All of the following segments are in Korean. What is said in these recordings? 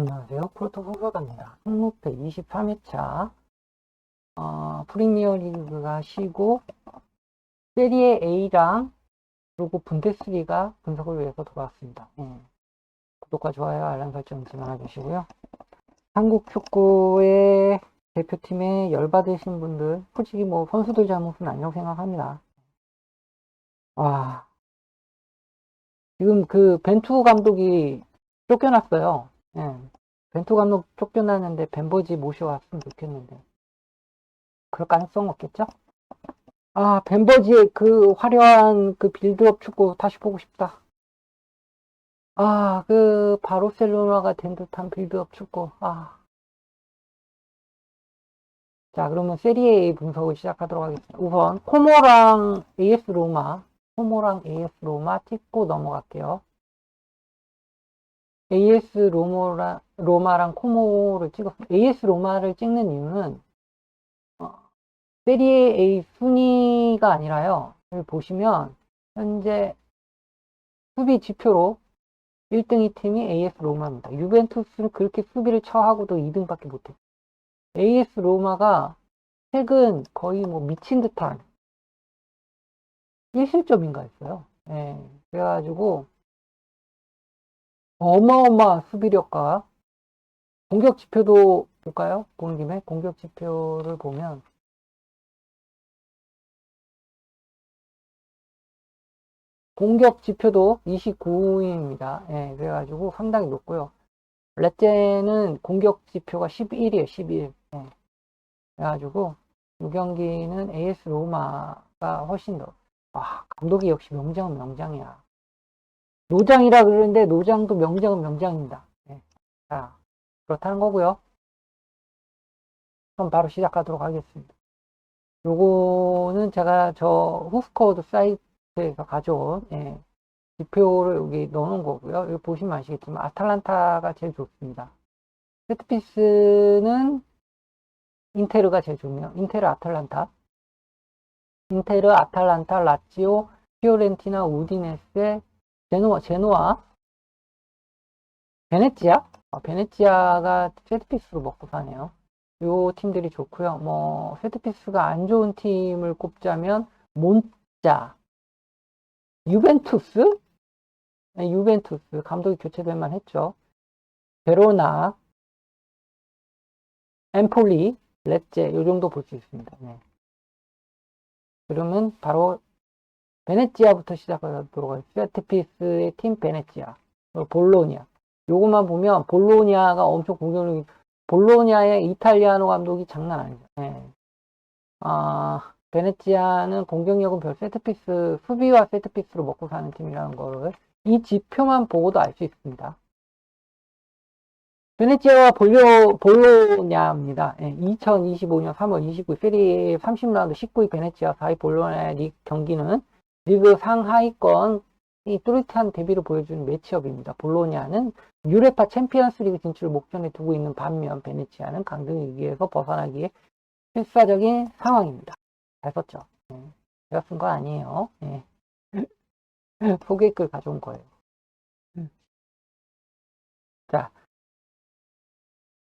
안녕하세요. 프로토 후보갑니다. 승무패 23회차 어, 프리미어 리그가 쉬고 세리에 A랑 그리고 분데스리가 분석을 위해서 돌아왔습니다. 음, 구독과 좋아요, 알람 설정 잊지 말아주시고요. 한국 축구의 대표팀에 열받으신 분들, 솔직히 뭐 선수들 잘못은 아니라고 생각합니다. 와, 지금 그 벤투 감독이 쫓겨났어요. 예. 벤투 감독 쫓겨났는데 벤버지 모셔왔으면 좋겠는데. 그럴 가능성 없겠죠? 아, 벤버지의 그 화려한 그 빌드업 축구 다시 보고 싶다. 아, 그 바르셀로나가 된 듯한 빌드업 축구. 아. 자, 그러면 세리에 분석을 시작하도록 하겠습니다. 우선 코모랑 AS 로마, 코모랑 AS 로마 짚고 넘어갈게요. AS 로모라, 로마랑 코모를 찍었습니다. AS 로마를 찍는 이유는 어, 세리에 A 순위가 아니라요. 여기 보시면 현재 수비 지표로 1등이 팀이 AS 로마입니다. 유벤투스는 그렇게 수비를 처하고도 2등밖에 못해요. AS 로마가 최근 거의 뭐 미친 듯한 1실점인가 했어요. 예, 그래가지고 어마어마한 수비력과 공격 지표도 볼까요? 보는 김에 공격 지표를 보면 공격 지표도 29위입니다. 예, 그래가지고 상당히 높고요. 렛제는 공격 지표가 11이에요, 11. 예. 그래가지고 이 경기는 AS 로마가 훨씬 더, 아, 감독이 역시 명장은 명장이야. 노장이라 그러는데 노장도 명장은 명장입니다. 네. 자, 그렇다는 거고요. 그럼 바로 시작하도록 하겠습니다. 요거는 제가 저 후스코드 사이트에서 가져온 예, 지표를 여기 넣어놓은 거고요. 여기 보시면 아시겠지만 아탈란타가 제일 좋습니다. 세트피스는 인테르가 제일 좋네요. 인테르 아탈란타. 인테르 아탈란타 라치오 피오렌티나 우디네스 제노아, 제노아, 베네치아? 아, 베네치아가 세트피스로 먹고 사네요. 요 팀들이 좋고요. 뭐 세트피스가 안 좋은 팀을 꼽자면 몬자, 유벤투스, 네, 유벤투스 감독이 교체될 만했죠. 베로나, 엠폴리, 렛제 요 정도 볼 수 있습니다. 네. 그러면 바로 베네치아부터 시작하도록 하겠습니다. 세트피스의 팀 베네치아, 볼로니아. 요것만 보면 볼로니아가 엄청 공격력이, 볼로니아의 이탈리아노 감독이 장난 아니죠. 네. 아, 베네치아는 공격력은 별 세트피스, 수비와 세트피스로 먹고 사는 팀이라는 거를 이 지표만 보고도 알 수 있습니다. 베네치아와 볼로, 볼로냐입니다. 예, 2025년 3월 29일 세리 30라운드 19위 베네치아 4위 볼로냐 리 경기는 리그 상하위권 이 뚜렷한 데뷔를 보여주는 매치업입니다. 볼로냐는 유레파 챔피언스 리그 진출을 목전에 두고 있는 반면 베네치아는 강등 위기에서 벗어나기에 필사적인 상황입니다. 잘 썼죠? 네. 제가 쓴 거 아니에요. 네. 소개글 가져온 거예요. 자,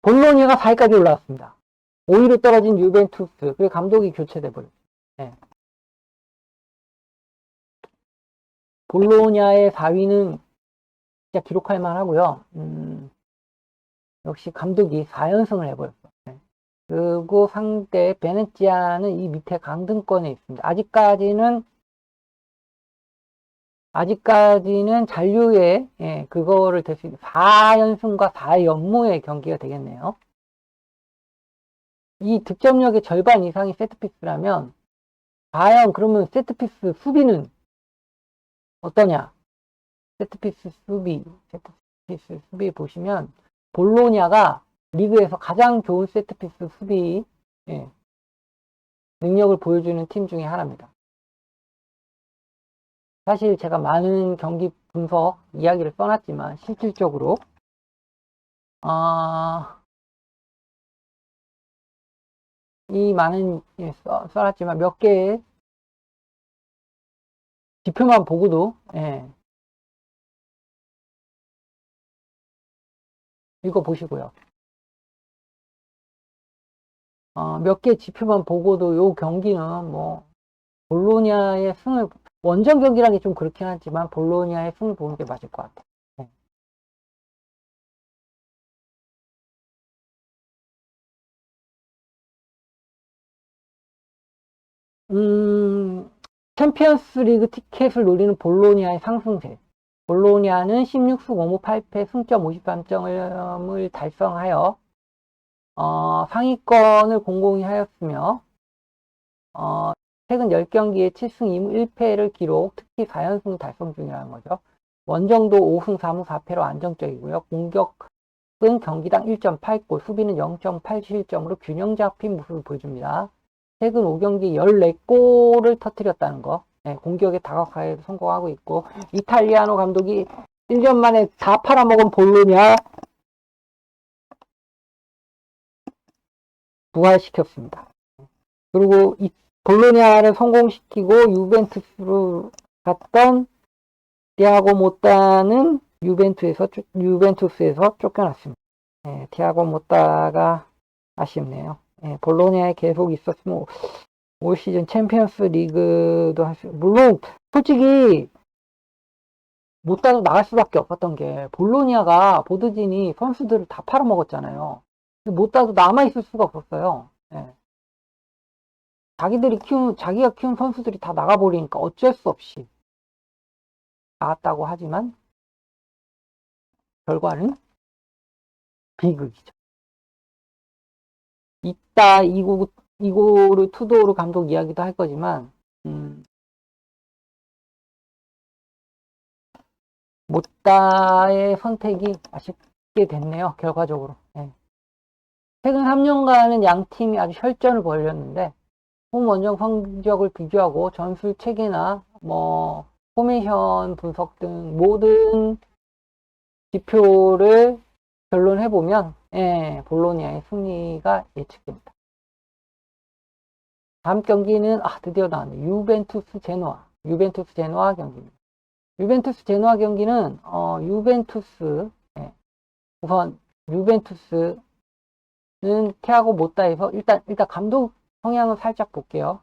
볼로니아가 4위까지 올라왔습니다. 5위로 떨어진 유벤투스, 그리고 감독이 교체돼 버렸어요. 네. 볼로냐의 4위는 진짜 기록할 만하고요. 음, 역시 감독이 4연승을 해버렸어요. 네. 그리고 상대 베네치아는 이 밑에 강등권에 있습니다. 아직까지는 아직까지는 잔류의 예, 그거를 될 수 있는 4연승과 4연무의 경기가 되겠네요. 이 득점력의 절반 이상이 세트피스라면 과연 그러면 세트피스 수비는 어떠냐? 세트피스 수비, 세트피스 수비 보시면 볼로냐가 리그에서 가장 좋은 세트피스 수비 예, 능력을 보여주는 팀 중에 하나입니다. 사실 제가 많은 경기 분석 이야기를 써놨지만 실질적으로 아, 이 많은 예, 써, 써놨지만 몇 개의 지표만 보고도 예, 읽어보시고요. 어, 몇 개 지표만 보고도 요 경기는 뭐 볼로냐의 승을 원정 경기라기 좀 그렇긴 하지만 볼로냐의 승을 보는 게 맞을 것 같아요. 네. 음, 챔피언스 리그 티켓을 노리는 볼로냐의 상승세. 볼로냐는 16승 5무 8패 승점 53점을 달성하여 어, 상위권을 공공히 하였으며 어, 최근 10경기에 7승 2무 1패를 기록, 특히 4연승 달성 중이라는 거죠. 원정도 5승 4무 4패로 안정적이고요. 공격은 경기당 1.8골, 수비는 0.87점으로 균형 잡힌 모습을 보여줍니다. 최근 5경기 14골을 터뜨렸다는 거. 네, 공격에 다각화에 성공하고 있고 이탈리아노 감독이 1년 만에 다 팔아먹은 볼로냐 부활시켰습니다. 그리고 이 볼로냐를 성공시키고 유벤투스로 갔던 티아고 모타는 유벤투스에서 쫓- 유벤투스에서 쫓겨났습니다. 네, 티아고 모타가 아쉽네요. 네, 볼로냐에 계속 있었으면 올 시즌 챔피언스 리그도 할 수, 물론, 솔직히, 못 따도 나갈 수밖에 없었던 게, 볼로니아가, 보드진이 선수들을 다 팔아먹었잖아요. 못 따도 남아 있을 수가 없었어요. 예. 자기들이 키운, 자기가 키운 선수들이 다 나가버리니까 어쩔 수 없이 나왔다고 하지만, 결과는 비극이죠. 이따 이고, 이고르 투도르 감독 이야기도 할 거지만, 음, 모따의 선택이 아쉽게 됐네요, 결과적으로. 예. 최근 3년간은 양 팀이 아주 혈전을 벌였는데, 홈 원정 성적을 비교하고 전술 체계나 뭐, 포메이션 분석 등 모든 지표를 결론해보면, 예, 볼로니아의 승리가 예측됩니다. 다음 경기는 아 드디어 나왔네 유벤투스 제노아 유벤투스 제노아 경기입니다. 유벤투스 제노아 경기는 어, 유벤투스 예. 우선 유벤투스는 티아고 모타에서 일단 일단 감독 성향을 살짝 볼게요.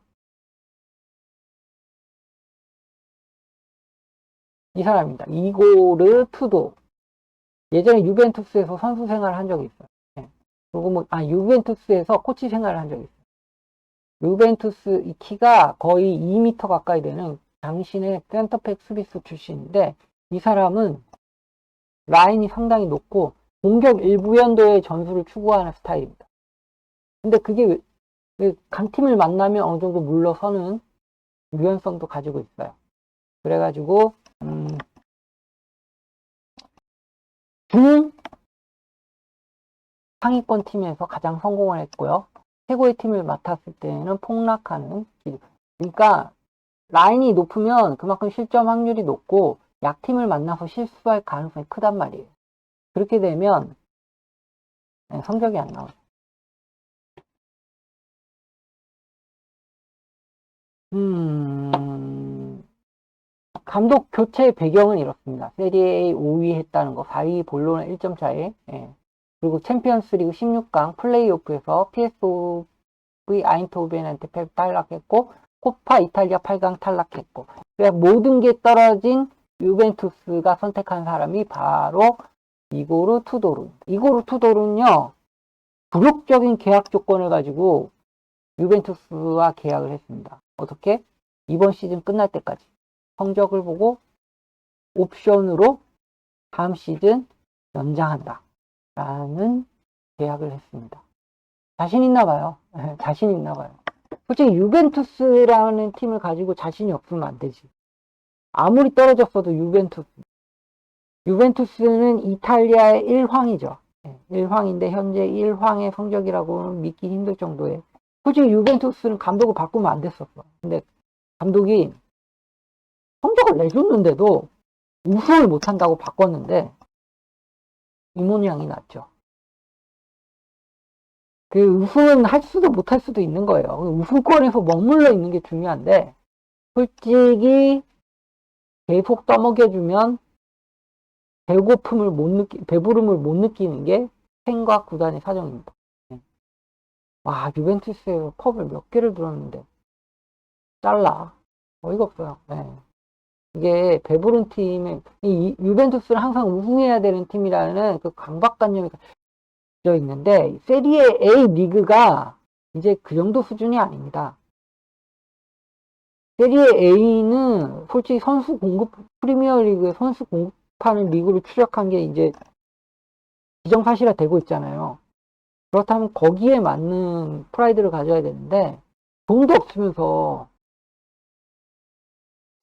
이 사람입니다. 이고르 투도 예전에 유벤투스에서 선수 생활을 한 적이 있어요. 예. 그리고 뭐 아 유벤투스에서 코치 생활을 한 적이 있어요. 유벤투스 이 키가 거의 2m 가까이 되는 당신의 센터백 수비수 출신인데 이 사람은 라인이 상당히 높고 공격 일부연도의 전술을 추구하는 스타일입니다. 근데 그게 강팀을 만나면 어느 정도 물러서는 유연성도 가지고 있어요. 그래가지고 음, 중 상위권 팀에서 가장 성공을 했고요. 최고의 팀을 맡았을 때는 폭락하는 길. 그러니까 라인이 높으면 그만큼 실점 확률이 높고 약팀을 만나서 실수할 가능성이 크단 말이에요. 그렇게 되면 네, 성적이 안 나와요. 음, 감독 교체 배경은 이렇습니다. 세리에 5위 했다는 거, 4위 볼로나 1점 차이. 예. 그리고 챔피언스 리그 16강 플레이오프에서 PSV 아인토벤한테 패- 탈락했고 코파 이탈리아 8강 탈락했고 그러니까 모든 게 떨어진 유벤투스가 선택한 사람이 바로 이고르 투도르. 이고르 투도르는요 굴욕적인 계약 조건을 가지고 유벤투스와 계약을 했습니다. 어떻게? 이번 시즌 끝날 때까지 성적을 보고 옵션으로 다음 시즌 연장한다. 라는 계약을 했습니다. 자신 있나 봐요. 예, 자신 있나 봐요. 솔직히 유벤투스라는 팀을 가지고 자신이 없으면 안 되지. 아무리 떨어졌어도 유벤투스. 유벤투스는 이탈리아의 1황이죠. 1황인데 현재 1황의 성적이라고는 믿기 힘들 정도의. 솔직히 유벤투스는 감독을 바꾸면 안 됐었어. 근데 감독이 성적을 내줬는데도 우승을 못한다고 바꿨는데 이 모양이 났죠. 그 우승은 할 수도 못할 수도 있는 거예요. 우승권에서 머물러 있는 게 중요한데 솔직히 계속 떠먹여주면 배고픔을 못 느끼, 배부름을 못 느끼는 게 팬과 구단의 사정입니다. 네. 와, 유벤투스에 컵을 몇 개를 들었는데, 잘라. 어이가 없어요. 네. 이게 배부른 팀의, 이 유벤투스는 항상 우승해야 되는 팀이라는 그 강박관념이 져 있는데, 세리에 A 리그가 이제 그 정도 수준이 아닙니다. 세리에 A는 솔직히 선수 공급, 프리미어 리그에 선수 공급하는 리그를 추적한 게 이제 기정사실화 되고 있잖아요. 그렇다면 거기에 맞는 프라이드를 가져야 되는데, 돈도 없으면서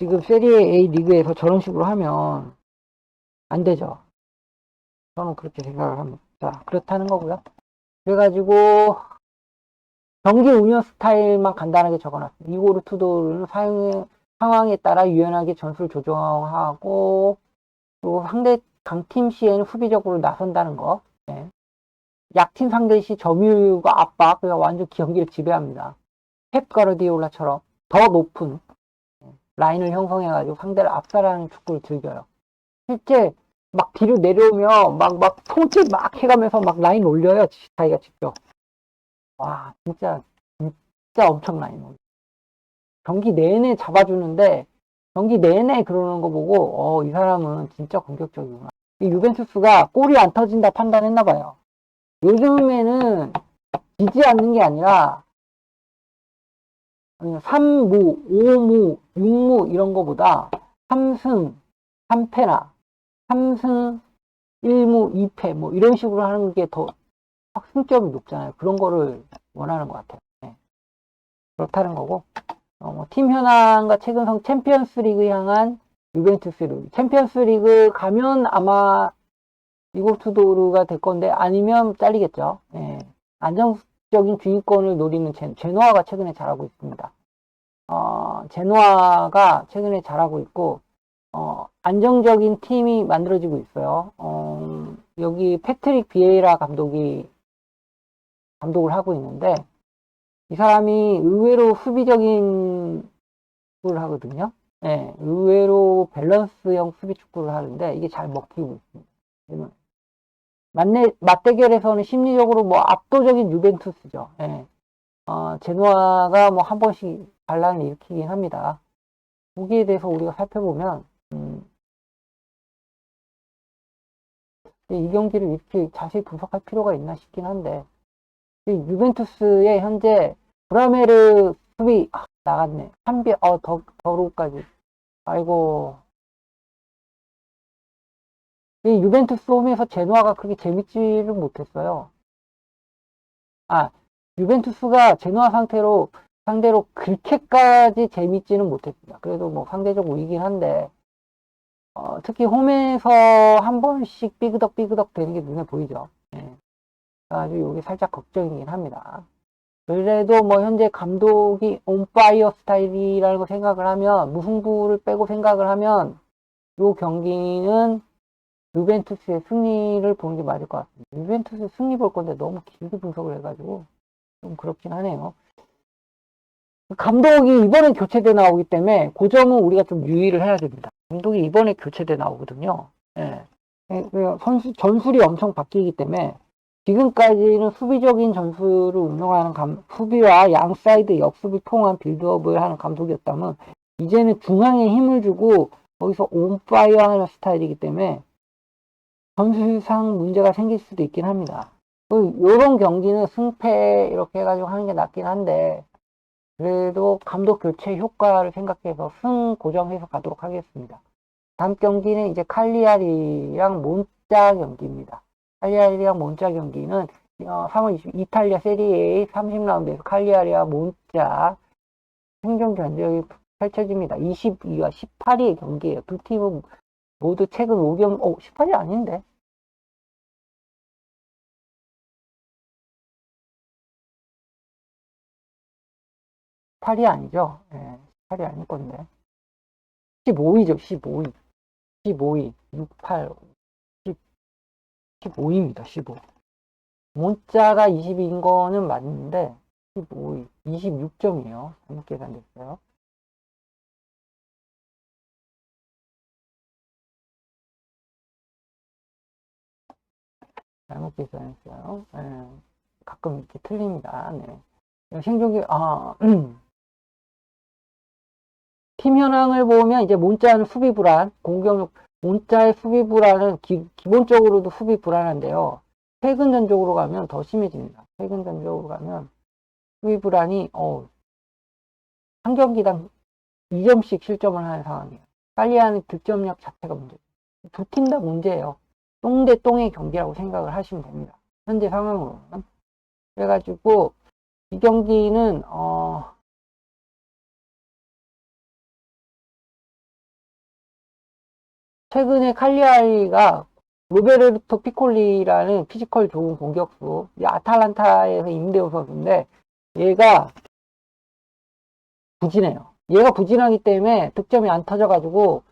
지금 세리에 A 리그에서 저런 식으로 하면 안 되죠. 저는 그렇게 생각을 합니다. 자, 그렇다는 거고요. 그래가지고 경기 운영 스타일만 간단하게 적어놨습니다. 이고르 투도르는 사용 상황에 따라 유연하게 전술 조정하고 그리고 상대 강팀 시에는 수비적으로 나선다는 거. 네. 약팀 상대 시 점유율과 압박, 그러니까 완전 경기를 지배합니다. 펩 가르디올라처럼 더 높은 라인을 형성해가지고 상대를 압살하는 축구를 즐겨요. 실제 막 뒤로 내려오면 막, 막 통치 막 해가면서 막 라인 올려요. 자기가 직접. 와, 진짜, 진짜 엄청 라인 올려. 경기 내내 잡아주는데, 경기 내내 그러는 거 보고, 어, 이 사람은 진짜 공격적이구나. 이 유벤투스가 골이 안 터진다 판단했나 봐요. 요즘에는 지지 않는 게 아니라, 3무, 5무, 6무 이런 거보다 3승, 3패나 3승, 1무, 2패 뭐 이런 식으로 하는 게더 확승점이 높잖아요. 그런 거를 원하는 것 같아요. 네. 그렇다는 거고 어, 뭐 팀 현황과 최근 성 챔피언스 리그 향한 유벤투스 리그 챔피언스 리그 가면 아마 이고투도르가 될 건데 아니면 잘리겠죠. 네. 안정 적인 주인권을 노리는 제, 제노아가 최근에 잘하고 있습니다. 어, 제노아가 최근에 잘하고 있고 어, 안정적인 팀이 만들어지고 있어요. 어, 여기 패트릭 비에이라 감독이 감독을 하고 있는데 이 사람이 의외로 수비적인 축구를 하거든요. 네, 의외로 밸런스형 수비 축구를 하는데 이게 잘 먹히고 있습니다. 맞네, 맞대결에서는 심리적으로 뭐 압도적인 유벤투스죠. 네. 어, 제노아가 뭐 한 번씩 반란을 일으키긴 합니다. 거기에 대해서 우리가 살펴보면 음, 이 경기를 이렇게 자세히 분석할 필요가 있나 싶긴 한데 유벤투스의 현재 브라메르 수비 아, 나갔네 3비 어 더, 더루까지 아이고 이 유벤투스 홈에서 제노아가 그렇게 재밌지를 못했어요 아 유벤투스가 제노아 상태로 상대로 그렇게까지 재밌지는 못했습니다 그래도 뭐 상대적 우위긴 한데 어, 특히 홈에서 한 번씩 삐그덕 삐그덕 되는 게 눈에 보이죠. 예. 아주 이게 살짝 걱정이긴 합니다. 그래도 뭐 현재 감독이 온파이어 스타일이라는 거 생각을 하면 무승부를 빼고 생각을 하면 이 경기는 유벤투스의 승리를 보는 게 맞을 것 같습니다. 유벤투스 승리 볼 건데 너무 길게 분석을 해가지고 좀 그렇긴 하네요. 감독이 이번에 교체돼 나오기 때문에 그 점은 우리가 좀 유의를 해야 됩니다. 감독이 이번에 교체돼 나오거든요. 예. 선수, 전술이 엄청 바뀌기 때문에 지금까지는 수비적인 전술을 운영하는 감, 수비와 양 사이드 역습을 통한 빌드업을 하는 감독이었다면 이제는 중앙에 힘을 주고 거기서 온파이어 하는 스타일이기 때문에 전술상 문제가 생길 수도 있긴 합니다. 이런 경기는 승패 이렇게 해가지고 하는 게 낫긴 한데 그래도 감독 교체 효과를 생각해서 승 고정해서 가도록 하겠습니다. 다음 경기는 이제 칼리아리랑 몬짜 경기입니다. 칼리아리랑 몬짜 경기는 3월 20일 이탈리아 세리에 30라운드에서 칼리아리와 몬짜 생존 견적이 펼쳐집니다. 22와 18위의 경기예요. 두 팀은 모두 최근 5경, 어, 18위 아닌데? 18이 아니죠. 예, 18이 아닐 건데. 15위죠, 15위. 15위, 68, 10, 15위입니다, 15. 문자가 20위인 거는 맞는데, 15위, 26점이에요. 잘못 계산됐어요. 잘못 계산했어요. 예, 가끔 이렇게 틀립니다. 네. 생존기, 아, 음. 팀 현황을 보면 이제 몬자는 수비 불안, 공격력, 몬자의 수비 불안은 기, 기본적으로도 수비 불안한데요. 최근 전적으로 가면 더 심해집니다. 최근 전적으로 가면 수비 불안이, 어, 한 경기당 2점씩 실점을 하는 상황이에요. 빨리 하는 득점력 자체가 문제. 두팀 다 문제예요. 똥 대 똥의 경기라고 생각을 하시면 됩니다. 현재 상황으로는. 그래가지고, 이 경기는, 어, 최근에 칼리아리가 로베르토 피콜리라는 피지컬 좋은 공격수, 이 아탈란타에서 임대호 선수인데, 얘가 부진해요. 얘가 부진하기 때문에 득점이 안 터져가지고,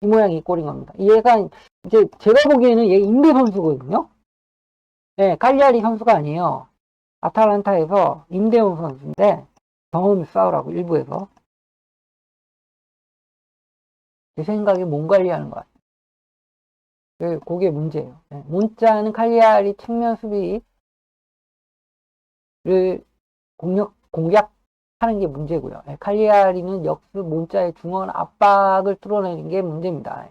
이 모양 이 꼴인 겁니다. 얘가 이제 제가 보기에는 얘 임대 선수거든요. 네, 칼리아리 선수가 아니에요. 아탈란타에서 임대훈 선수인데 경험을 쌓으라고 일부에서 제 생각에 몸 관리하는 것 같아요. 그- 그게 문제예요. 네, 문자는 칼리아리 측면 수비를 공격 공략하는 게 문제고요. 네, 칼리아리는 역습 문자의 중원 압박을 뚫어내는 게 문제입니다.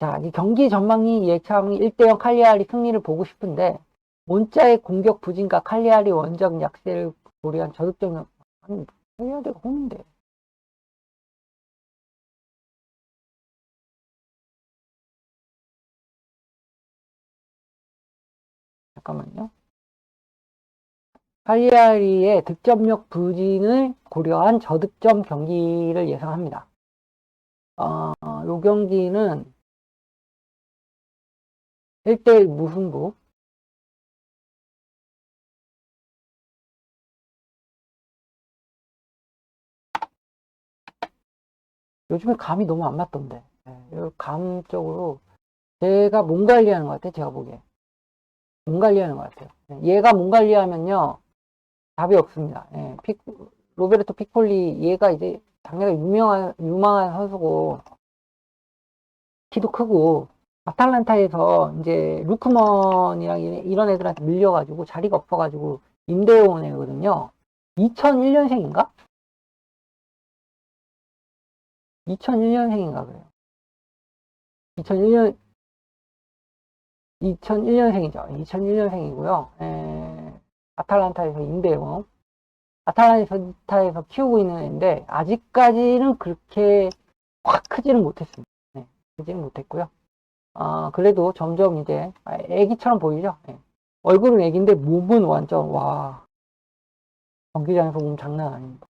네. 자, 이 경기 전망이 예상이 1대0 칼리아리 승리를 보고 싶은데 몬자의 공격 부진과 칼리아리 원정 약세를 고려한 저득점 아니 칼리아리가 홈인데 잠깐만요. 칼리아리의 득점력 부진을 고려한 저득점 경기를 예상합니다. 어, 요 경기는 1대1 무승부. 요즘에 감이 너무 안 맞던데. 예, 요 감적으로 제가 몸 관리하는 것 같아요. 제가 보기에. 몸 관리하는 것 같아요. 예, 얘가 몸 관리하면요. 답이 없습니다. 예, 피, 로베르토 피콜리 얘가 이제 작년에 유명한 유망한 선수고 키도 크고 아탈란타에서 이제 루크먼이랑 이런- 애들한테 밀려가지고 자리가 없어가지고 임대해 온 애거든요. 2001년생인가? 2001년생인가 그래요. 2001년 2001년생이죠. 2001년생이고요. 아탈란타에서 임대용. 아탈란타에서 키우고 있는 애인데 아직까지는 그렇게 확 크지는 못했습니다. 네, 크지는 못했고요. 아, 그래도 점점 이제 아, 애기처럼 보이죠? 네. 얼굴은 애기인데 몸은 완전 와 경기장에서 몸 장난 아닙니다.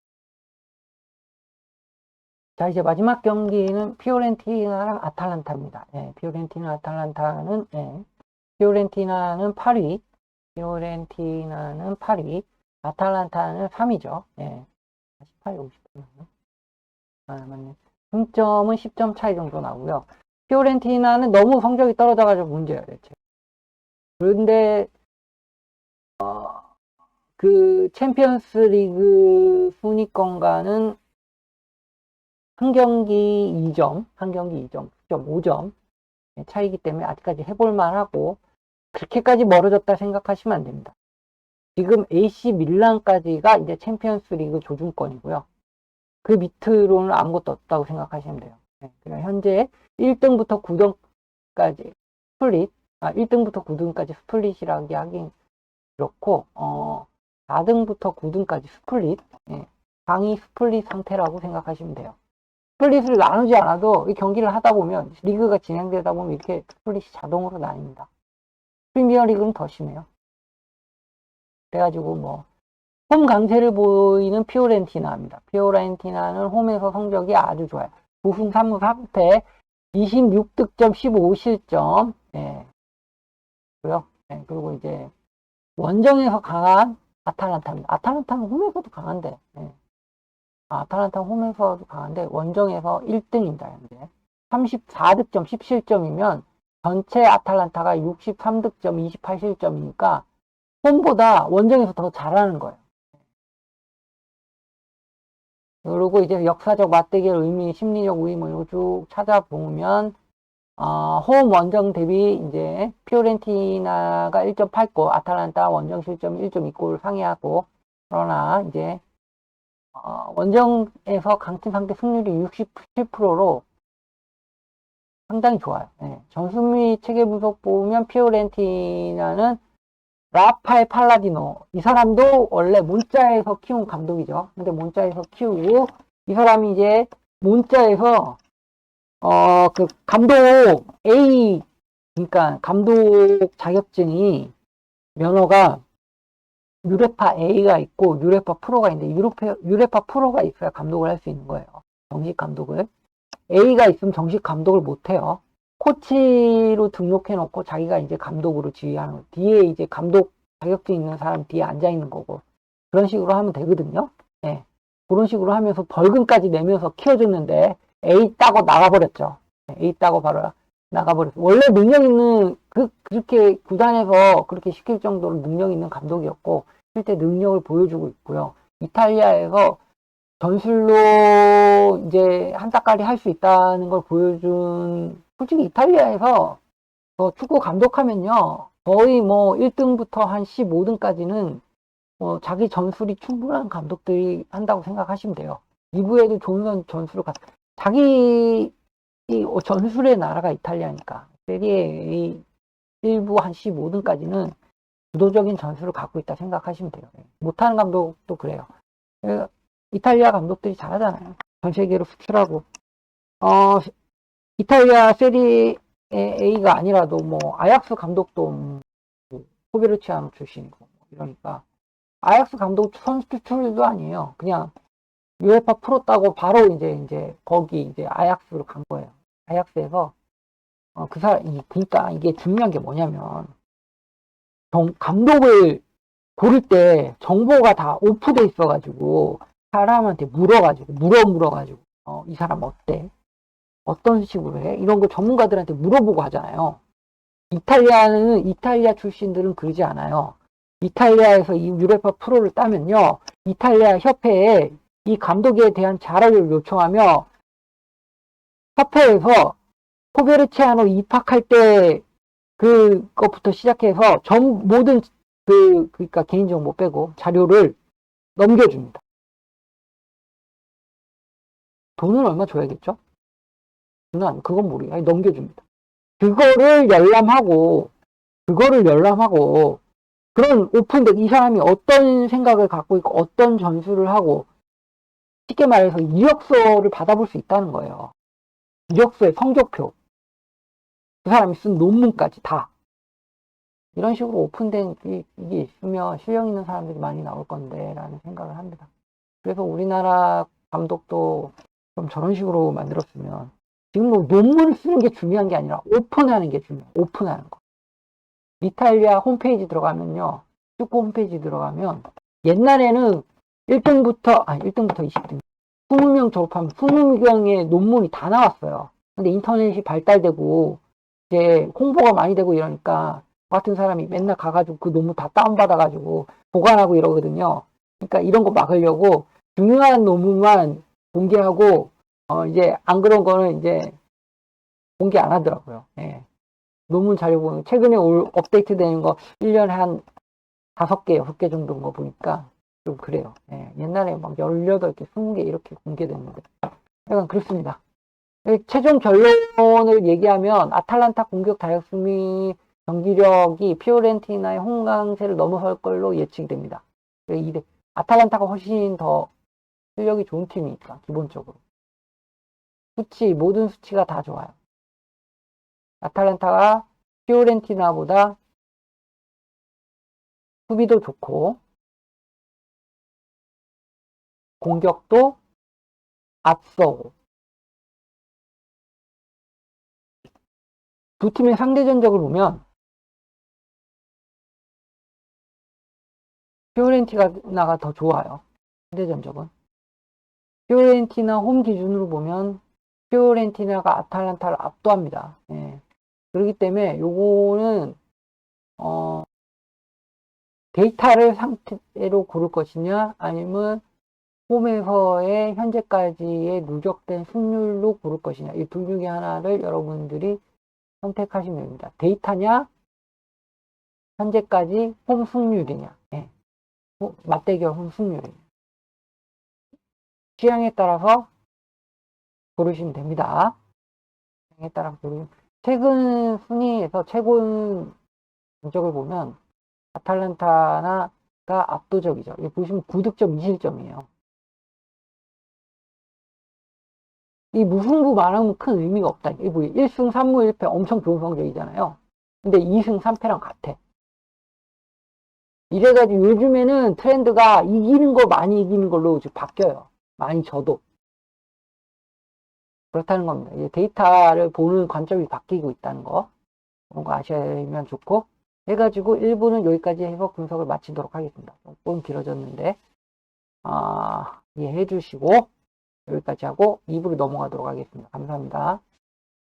자 이제 마지막 경기는 피오렌티나랑 아탈란타입니다. 예, 피오렌티나 아탈란타는 예, 피오렌티나는 8위, 피오렌티나는 8위, 아탈란타는 3위죠. 예, 18, 50. 아 맞네. 승점은 10점 차이 정도 나고요. 피오렌티나는 너무 성적이 떨어져가지고 문제예요, 대체. 그런데, 어, 그, 챔피언스 리그 순위권과는 한 경기 2점, 한 경기 2점, 9.5점 차이기 때문에 아직까지 해볼 만 하고, 그렇게까지 멀어졌다 생각하시면 안 됩니다. 지금 AC 밀란까지가 이제 챔피언스 리그 조준권이고요. 그 밑으로는 아무것도 없다고 생각하시면 돼요. 네, 그냥 현재 1등부터 9등까지 스플릿, 아, 1등부터 9등까지 스플릿이라고 하긴 그렇고, 어, 4등부터 9등까지 스플릿, 예, 강의 스플릿 상태라고 생각하시면 돼요. 스플릿을 나누지 않아도 이 경기를 하다 보면, 리그가 진행되다 보면 이렇게 스플릿이 자동으로 나뉩니다. 프리미어 리그는 더 심해요. 그래가지고 뭐, 홈 강세를 보이는 피오렌티나입니다. 피오렌티나는 홈에서 성적이 아주 좋아요. 9승 3무 3패 26득점 15실점 예. 그고요. 예, 그리고 이제 원정에서 강한 아탈란타입니다. 아탈란타는 홈에서도 강한데 예. 아, 아탈란타 홈에서도 강한데 원정에서 1등입니다. 현재 34득점 17점이면 전체 아탈란타가 63득점 28실점이니까 홈보다 원정에서 더 잘하는 거예요. 그리고 이제 역사적 맞대결 의미, 심리적 우위 뭐 이거 쭉 찾아보면 어, 홈 원정 대비 이제 피오렌티나가 1.8골, 아탈란타 원정 실점 1.2골 상회하고 그러나 이제 어, 원정에서 강팀 상대 승률이 67%로 상당히 좋아요. 예. 전수미 체계 분석 보면 피오렌티나는 라파엘 팔라디노 이 사람도 원래 몬자에서 키운 감독이죠. 근데 몬자에서 키우고 이 사람이 이제 몬자에서 어 그 감독 A 그러니까 감독 자격증이 면허가 유레파 A가 있고 유레파 프로가 있는데 유레파, 유레파 프로가 있어야 감독을 할 수 있는 거예요. 정식 감독을. A가 있으면 정식 감독을 못 해요. 코치로 등록해 놓고 자기가 이제 감독으로 지휘하는 거. 뒤에 이제 감독 자격증 있는 사람 뒤에 앉아 있는 거고. 그런 식으로 하면 되거든요. 예. 그런 식으로 하면서 벌금까지 내면서 키워줬는데 A 따고 나가버렸죠. 예, A 따고 바로 나가버렸어. 원래 능력 있는 그 그렇게 구단에서 그렇게 시킬 정도로 능력 있는 감독이었고 실제 능력을 보여주고 있고요. 이탈리아에서 전술로 이제 한따까리 할 수 있다는 걸 보여준 솔직히 이탈리아에서 저 축구 감독하면요 거의 뭐 1등부터 한 15등까지는 뭐 자기 전술이 충분한 감독들이 한다고 생각하시면 돼요. 2부에도 좋은 선- 전술을 갖 자기 이 전술의 나라가 이탈리아니까 세리에 1부 한 15등까지는 주도적인 전술을 갖고 있다 생각하시면 돼요. 예. 못하는 감독도 그래요. 예, 이탈리아 감독들이 잘하잖아요. 전 세계로 수출하고 어 이탈리아 세리 A가 아니라도 뭐 아약스 감독도 음, 그 호베르치아노 출신이고 뭐 이러니까 아약스 감독 선수 출도 아니에요. 그냥 유에파 프로 따고 바로 이제 이제 거기 이제 아약스로 간 거예요. 아약스에서 어, 그 사람 이 그러니까 이게 중요한 게 뭐냐면 정- 감독을 고를 때 정보가 다 오프돼 있어가지고 사람한테 물어가지고 물어 물어가지고 어, 이 사람 어때? 어떤 식으로 해? 이런 거 전문가들한테 물어보고 하잖아요. 이탈리아는 이탈리아 출신들은 그러지 않아요. 이탈리아에서 이 유레파 프로를 따면요, 이탈리아 협회에 이 감독에 대한 자료를 요청하며 협회에서 포베르치아노 입학할 때 그것부터 시작해서 전 모든 그 그러니까 개인정보 빼고 자료를 넘겨줍니다. 돈은 얼마 줘야겠죠? 안- 그건 모르겠어요. 아니, 넘겨줍니다. 그거를 열람하고 그거를 열람하고 그런 오픈된 이 사람이 어떤 생각을 갖고 있고 어떤 전술을 하고 쉽게 말해서 이력서를 받아볼 수 있다는 거예요. 이력서의 성적표. 그 사람이 쓴 논문까지 다. 이런 식으로 오픈된 이- 이게 있으면 실력 있는 사람들이 많이 나올 건데, 라는 생각을 합니다. 그래서 우리나라 감독도 좀 저런 식으로 만들었으면, 지금 뭐 논문을 쓰는 게 중요한 게 아니라 오픈하는 게 중요해요. 오픈하는 거. 이탈리아 홈페이지 들어가면요. 축구 홈페이지 들어가면, 옛날에는 1등부터, 아, 1등부터 20등. 20명 졸업하면 20명의 논문이 다 나왔어요. 근데 인터넷이 발달되고, 이제 홍보가 많이 되고 이러니까, 저 같은 사람이 맨날 가가지고 그 논문 다 다운받아가지고 보관하고 이러거든요. 그러니까 이런 거 막으려고 중요한 논문만 공개하고, 어, 이제 안 그런 거는 이제 공개 안 하더라고요. 예. 논문 자료 보면 최근에 올 업데이트 되는 거 1년에 한 5개, 6개 정도인 거 보니까 좀 그래요. 예. 옛날에 막 18개, 20개 이렇게 공개됐는데. 약간 그렇습니다. 예, 최종 결론을 얘기하면 아탈란타 공격 수미 경기력이 피오렌티나의 홍강세를 넘어설 걸로 예측이 됩니다. 예, 이 아탈란타가 훨씬 더 실력이 좋은 팀이니까 기본적으로 수치 모든 수치가 다 좋아요. 아탈란타가 피오렌티나보다 수비도 좋고 공격도 앞서고 두 팀의 상대 전적을 보면 피오렌티나가 더 좋아요. 상대 전적은. 피오렌티나 홈 기준으로 보면 피오렌티나가 아탈란타를 압도합니다. 예. 그렇기 때문에 요거는 어, 데이터를 상태로 고를 것이냐 아니면 홈에서의 현재까지의 누적된 승률로 고를 것이냐 이 둘 중에 하나를 여러분들이 선택하시면 됩니다. 데이터냐, 현재까지 홈 승률이냐, 예. 어, 맞대결 홈 승률이냐. 취향에 따라서 고르시면 됩니다. 취향에 따라 고르면 최근 순위에서 최고 전적을 보면 아탈란타나가 압도적이죠. 여기 보시면 9득점 2실점이에요. 이 무승부 말하면 큰 의미가 없다. 이게 뭐 1승 3무 1패 엄청 좋은 성적이잖아요. 근데 2승 3패랑 같아. 이래가지고 요즘에는 트렌드가 이기는 거 많이 이기는 걸로 바뀌어요. 많이 져도. 그렇다는 겁니다. 이제 데이터를 보는 관점이 바뀌고 있다는 거. 그런 거 아시면 좋고. 해가지고 1부는 여기까지 해서 분석을 마치도록 하겠습니다. 조금 길어졌는데, 아, 이해해 주시고, 여기까지 하고 2부로 넘어가도록 하겠습니다. 감사합니다.